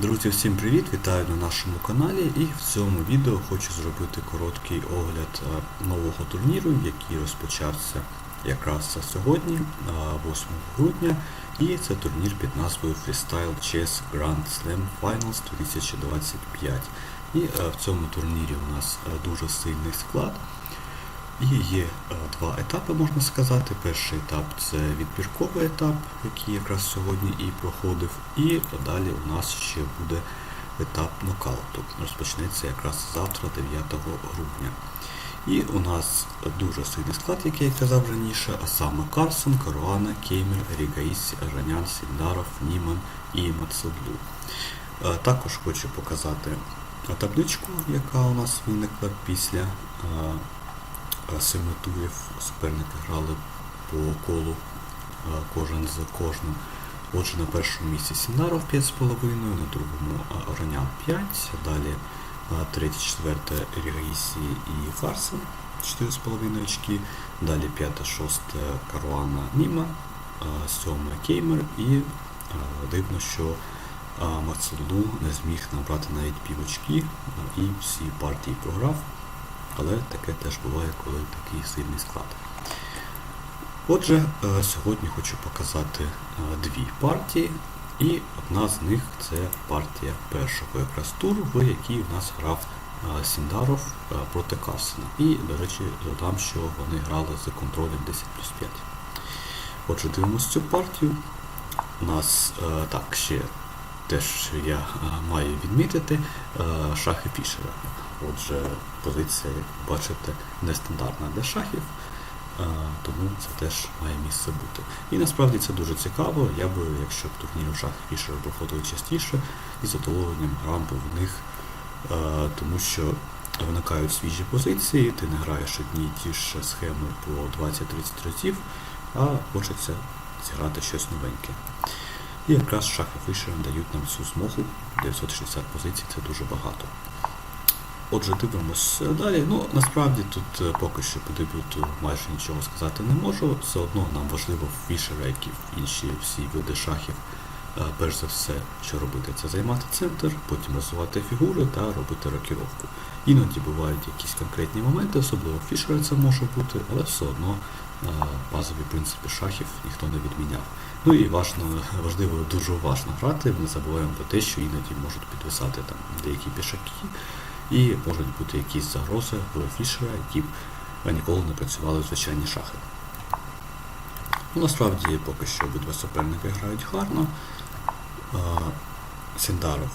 Друзі, всім привіт! Вітаю на нашому каналі і в цьому відео хочу зробити короткий огляд е, нового турніру, який розпочався якраз сьогодні, е, 8 грудня. І це турнір під назвою Freestyle Chess Grand Slam Finals 2025. І е, в цьому турнірі у нас е, дуже сильний склад. І є е, два етапи, можна сказати. Перший етап це відбірковий етап, який якраз сьогодні і проходив. І далі у нас ще буде етап нокауту. Розпочнеться якраз завтра, 9 грудня. І у нас дуже сильний склад, який я казав раніше, а саме Карсон, Каруана, Кеймер, Рігаїс, Ранян, Сіндаров, Німан і Мацедлу. Е, Також хочу показати табличку, яка у нас виникла після. Семи турів суперники грали по колу е, кожен з кожним. Отже, на першому місці Сінаров 5,5, на другому е, Оронян 5, далі е, третє, четверте Рігаїсі і Фарсен 4,5 очки, далі п'яте, шосте Каруана Німа, сьоме Кеймер. І дивно, що е, не зміг набрати навіть пів очки і всі партії програв але таке теж буває, коли такий сильний склад. Отже, е, сьогодні хочу показати е, дві партії, і одна з них це партія першого якраз туру, в якій у нас грав е, Сіндаров проти Карсена. І, до речі, додам, що вони грали за контролем 10 плюс 5. Отже, дивимося цю партію. У нас так ще теж я маю відмітити шахи Фішера. Отже, позиція, як ви бачите, нестандартна для шахів, тому це теж має місце бути. І насправді це дуже цікаво. Я би, якщо б турніри в шахи Фішера проходили частіше, із задоволенням грав би в них, тому що виникають свіжі позиції, ти не граєш одні і ті ж схеми по 20-30 разів, а хочеться зіграти щось новеньке. І якраз шахи Фішера дають нам цю змогу. 960 позицій це дуже багато. Отже, дивимось далі. Ну, насправді тут е, поки що по дебюту майже нічого сказати не можу. Все одно нам важливо в Фішера, як і інші всі види шахів, е, перш за все, що робити, це займати центр, потім розвивати фігури та робити рокіровку. Іноді бувають якісь конкретні моменти, особливо Фішера це може бути, але все одно е, базові принципи шахів ніхто не відміняв. Ну і важно, важливо дуже уважно грати, не забуваємо про те, що іноді можуть підвисати там деякі пішаки. І можуть бути якісь загрози в Фішера, які б ніколи не працювали в звичайні шахи. Ну, Насправді поки що обидва суперники грають гарно. Сіндаров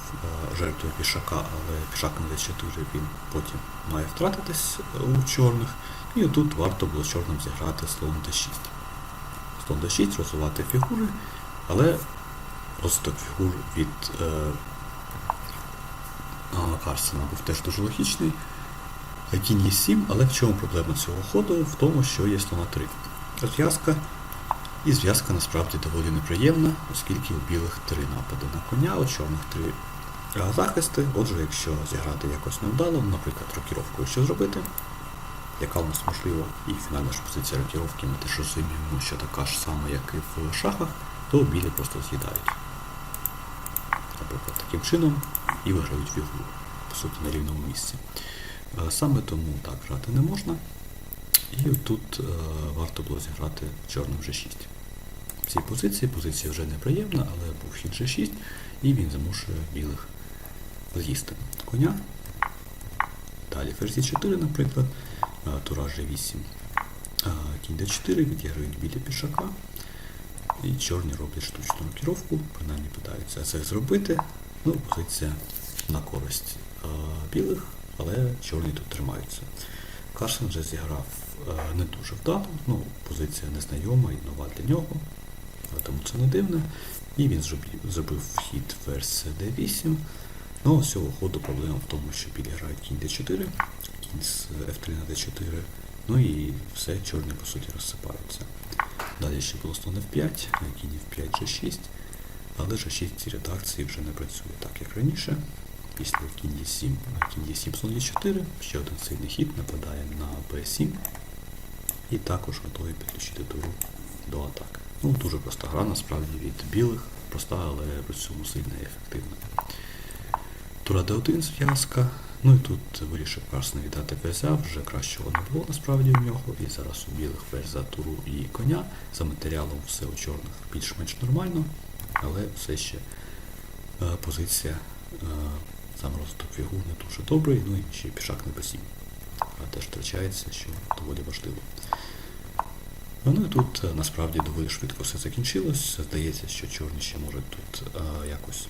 жертвує пішака, але пішак на d4 він потім має втратитись у чорних. І тут варто було чорним зіграти слон d6. Слон d6 розвивати фігури, але розвиток фігур від Карсена був теж дуже логічний. Кінь є 7, але в чому проблема цього ходу? В тому, що є слона 3. Розв'язка. І зв'язка насправді доволі неприємна, оскільки у білих три напади на коня, у чорних три захисти. Отже, якщо зіграти якось невдало, наприклад, рокіровкою що зробити, яка у нас можлива, і фінальна ж позиція рокіровки, ми теж розуміємо, що така ж сама, як і в шахах, то білі просто з'їдають. Наприклад, таким чином і виграють фігуру, по суті, на рівному місці. Е, Саме тому так грати не можна. І тут е, варто було зіграти чорним G6. В цій позиції позиція вже неприємна, але був хід G6, і він змушує білих з'їсти коня. Далі ферзь 4, наприклад, е, тура G8. Е, Кінь D4 відіграють білі пішака. І чорні роблять штучну рокіровку, принаймні питаються це зробити. Ну, позиція на користь е, білих, але чорні тут тримаються. Карсен вже зіграв е, не дуже вдало, ну, позиція незнайома і нова для нього, тому це не дивно. І він зробив, вхід ферзь d8. Ну, з цього ходу проблема в тому, що білі грають кінь d4, кінь з f3 на d4, ну і все, чорні по суті розсипаються. Далі ще було слон F5, кінь F5, G6, але G6 в цій редакції вже не працює так, як раніше. Після кінь E7, кінь E7, слон E4, ще один сильний хід, нападає на B7 і також готовий підключити туру до атаки. Ну, дуже проста гра, насправді від білих, проста, але при цьому сильна і ефективна. Тура D1 зв'язка. Ну і тут вирішив Карс віддати ферзя, вже кращого не було насправді у нього. І зараз у білих ферзь за туру і коня. За матеріалом все у чорних більш-менш нормально, але все ще е, позиція е, сам розвиток фігур не дуже добрий, ну і ще пішак на b7. А теж втрачається, що доволі важливо. Ну і тут е, насправді доволі швидко все закінчилось. Здається, що чорні ще можуть тут е, якось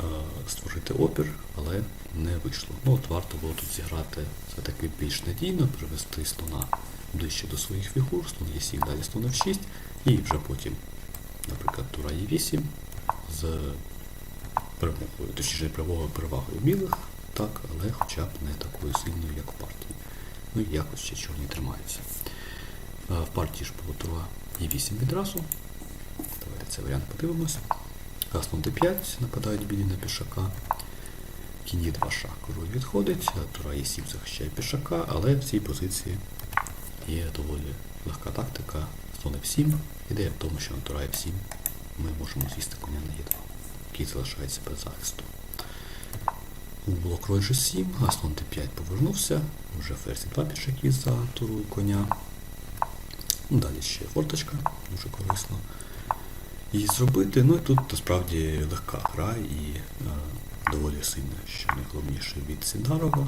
е, створити опір, але не вийшло. Ну от варто було тут зіграти все-таки більш надійно, привести слона ближче до своїх фігур, слон Е7, далі слон F6, і вже потім, наприклад, тура Е8 з перемогою, точніше перевагою перевагою білих, так, але хоча б не такою сильною, як в партії. Ну і якось ще чорні тримаються. В партії ж було тура Е8 відразу. Давайте цей варіант подивимось. Слон d5, нападають білі на пішака. Кінь є 2 шах, король відходить, тура Е7 захищає пішака, але в цій позиції є доволі легка тактика. Слон F7. Ідея в тому, що на тура F7 ми можемо з'їсти коня на Е2, який залишається без захисту. Було кроль G7, а слон d5 повернувся, вже ферзь 2 пішаки за туру коня. Ну, Далі ще форточка, дуже корисно її зробити. Ну і тут насправді легка гра і е, доволі сильна, що найголовніше від Сіндарова.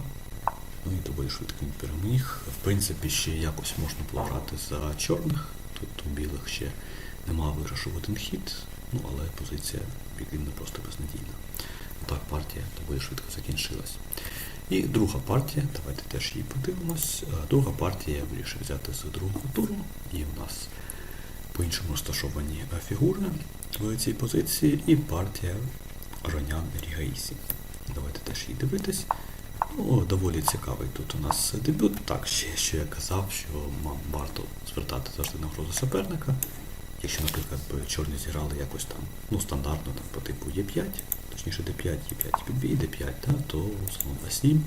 Ну і доволі швидко він переміг. В принципі, ще якось можна було грати за чорних. Тут у білих ще нема виграшу в один хід, ну але позиція піклінна просто безнадійна. Так, партія доволі швидко закінчилась. І друга партія, давайте теж її подивимось. Е, Друга партія вирішив взяти з другого туру. І у нас по-іншому розташовані е, фігури в цій позиції, і партія Ронян Рігаїсі. Давайте теж її дивитись. Ну, доволі цікавий тут у нас дебют. Так, ще що я казав, що варто звертати завжди на грозу суперника. Якщо, наприклад, чорні зіграли якось там, ну, стандартно там, по типу Е5, точніше D5, Е5 під бій, D5, та, то слон А7,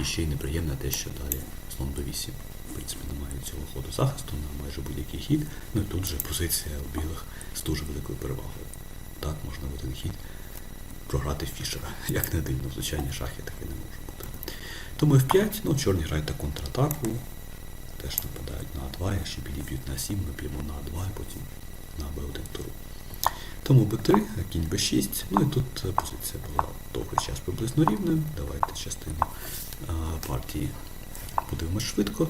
і ще й неприємне те, що далі слон Б8. В принципі, немає цього ходу захисту на майже будь-який хід. Ну і тут же позиція у білих з дуже великою перевагою. Так, можна в один хід програти Фішера. Як не дивно, звичайні шахи таке не може бути. Тому F5, ну, чорні грають та контратаку, теж нападають на А2, якщо білі б'ють на 7, ми б'ємо на А2 і потім на Б1 туру. Тому Б3, кінь Б6, ну і тут е, позиція була довгий час приблизно рівною. Давайте частину а, партії подивимось швидко.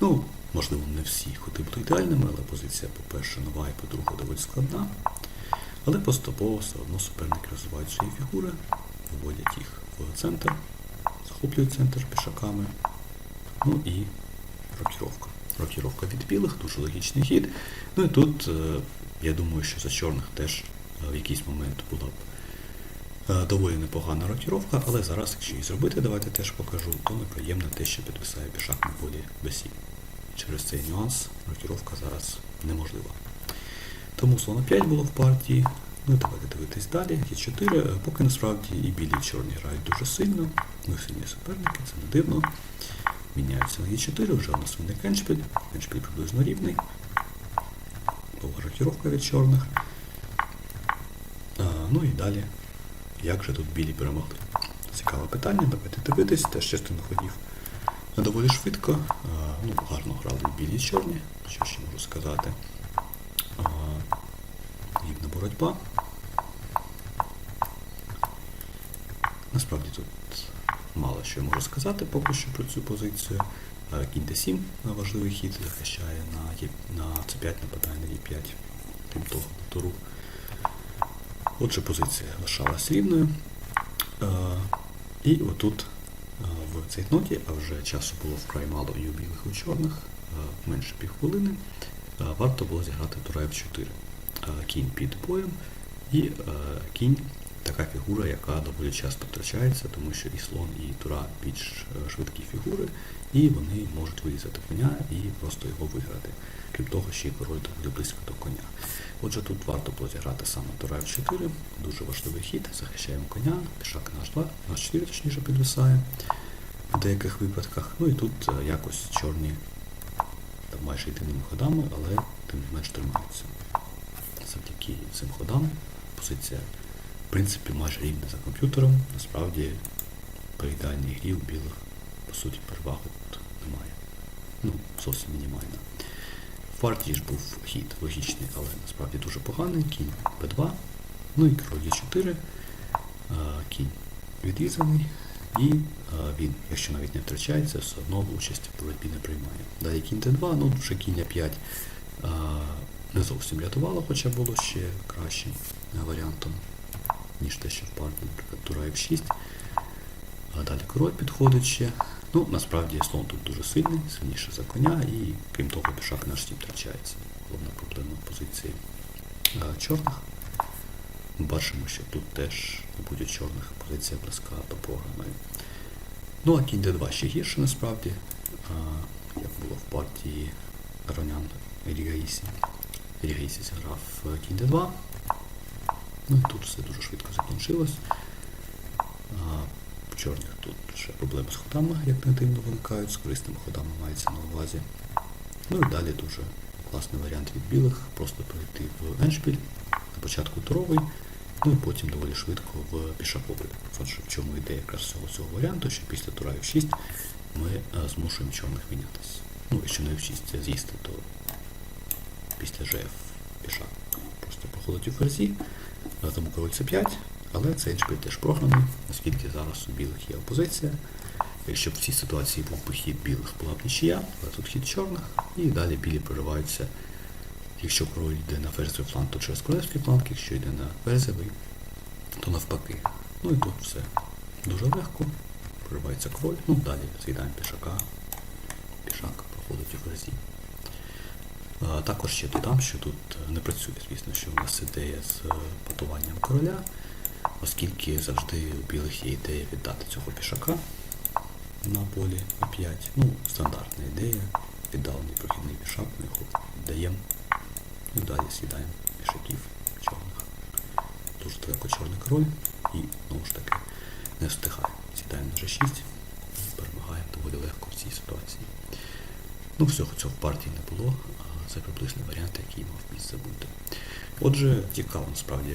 Ну, можливо, не всі ходи будуть ідеальними, але позиція, по-перше, нова і по-друге, доволі складна. Але поступово все одно суперники розвивають свої фігури, виводять їх в центр, захоплюють центр пішаками. Ну і рокіровка. Рокіровка від білих, дуже логічний хід. Ну і тут, е, я думаю, що за чорних теж е, в якийсь момент була б е, доволі непогана рокіровка, але зараз, якщо її зробити, давайте теж покажу, то неприємно те, що підвисає пішак на полі B7. Через цей нюанс рокіровка зараз неможлива. Тому слона 5 було в партії. Ну, давайте дивитись далі. Є 4. Поки насправді і білі, і чорні грають дуже сильно. Ми сильні суперники, це не дивно. Міняються на Е4, вже у нас виник Еншпіль. Еншпіль приблизно рівний. Довга рокіровка від чорних. А, ну і далі. Як же тут білі перемогли? Цікаве питання, давайте дивитись, теж частину ходів. Доволі швидко. А, ну, гарно грали білі і чорні, що ще можу сказати. А, Рівна боротьба. Насправді тут мало що я можу сказати поки що про цю позицію. Кінь d7 важливий хід захищає на, на c5, нападає на e5, тим того туру. Отже, позиція лишалась рівною. Е, І отут е, в цій ноті, а вже часу було вкрай мало і у білих, і у чорних, е, менше півхвилини, варто було зіграти тура F4. Е, Кінь під боєм і е, кінь така фігура, яка доволі часто втрачається, тому що і слон, і тура більш е, швидкі фігури, і вони можуть вирізати коня і просто його виграти. Крім того, ще й король доволі близько до коня. Отже, тут варто було зіграти саме тура F4, дуже важливий хід, захищаємо коня, пішак на H2, на H4 точніше підвисає в деяких випадках. Ну і тут е, якось чорні там майже єдиними ходами, але тим не менш тримаються. Завдяки цим ходам позиція в принципі майже рівне за комп'ютером. Насправді при ідеальній грі у білих, по суті, переваги тут немає. Ну, зовсім мінімальна. В партії ж був хід логічний, але насправді дуже поганий. Кінь Б2, ну і король Е4, кінь відрізаний, і а, він, якщо навіть не втрачається, все одно участь в боротьбі не приймає. Далі кінь Д2, ну вже кінь А5 а, не зовсім рятувало, хоча було ще кращим варіантом, ніж те, що в партії, наприклад, тура F6. А далі король підходить ще. Ну, насправді слон тут дуже сильний, сильніше за коня, і крім того, пішак наш стіп втрачається. Головна проблема позиції а, чорних. Ми бачимо, що тут теж, у чорних позиція близька до програної. Ну, а кінь d2 ще гірше насправді, а, як було в партії Ронян Рігаїсі. Зіграв е, кінь d2. Ну і тут все дуже швидко закінчилось. В чорних тут ще проблеми з ходами, як не дивно, виникають, з корисними ходами мається на увазі. Ну і далі дуже класний варіант від білих, просто перейти в еншпіль, на початку туровий, ну і потім доволі швидко в пішаковий. Отже, в чому ідея якраз цього, цього варіанту, що після тура F6 ми е, змушуємо чорних мінятися. Ну, якщо не F6 з'їсти, то після GF пішак просто проходить у ферзі, тому король c5, але цей еншпіль теж програний, оскільки зараз у білих є опозиція. Якщо б в цій ситуації був би хід білих, була б нічия, але тут хід чорних, і далі білі прориваються. Якщо король йде на ферзовий фланг, то через королевський фланг, якщо йде на ферзовий, то навпаки. Ну і тут все дуже легко. Проривається король, ну далі з'їдаємо пішака, пішак проходить у ферзі. Також ще додам, що тут не працює, звісно, що у нас ідея з е, патуванням короля, оскільки завжди у білих є ідея віддати цього пішака на полі А5. Ну, стандартна ідея, віддалений прохідний пішак, ми його віддаємо. І далі сідаємо пішаків чорних. Дуже далеко чорний король і знову ж таки не встигає. Сідаємо на G6 і перемагаємо доволі легко в цій ситуації. Ну, всього цього в партії не було, це приблизний варіант, який мав місце бути. Отже, цікаво насправді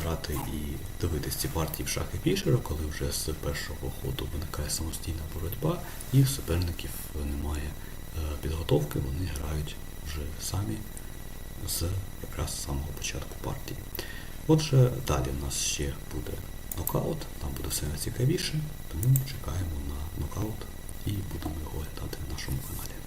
грати і дивитись ці партії в шахи пішера, коли вже з першого ходу виникає самостійна боротьба, і в суперників немає е, підготовки, вони грають вже самі з якраз самого початку партії. Отже, далі в нас ще буде нокаут, там буде все найцікавіше, тому чекаємо на нокаут і будемо його глядати на нашому каналі.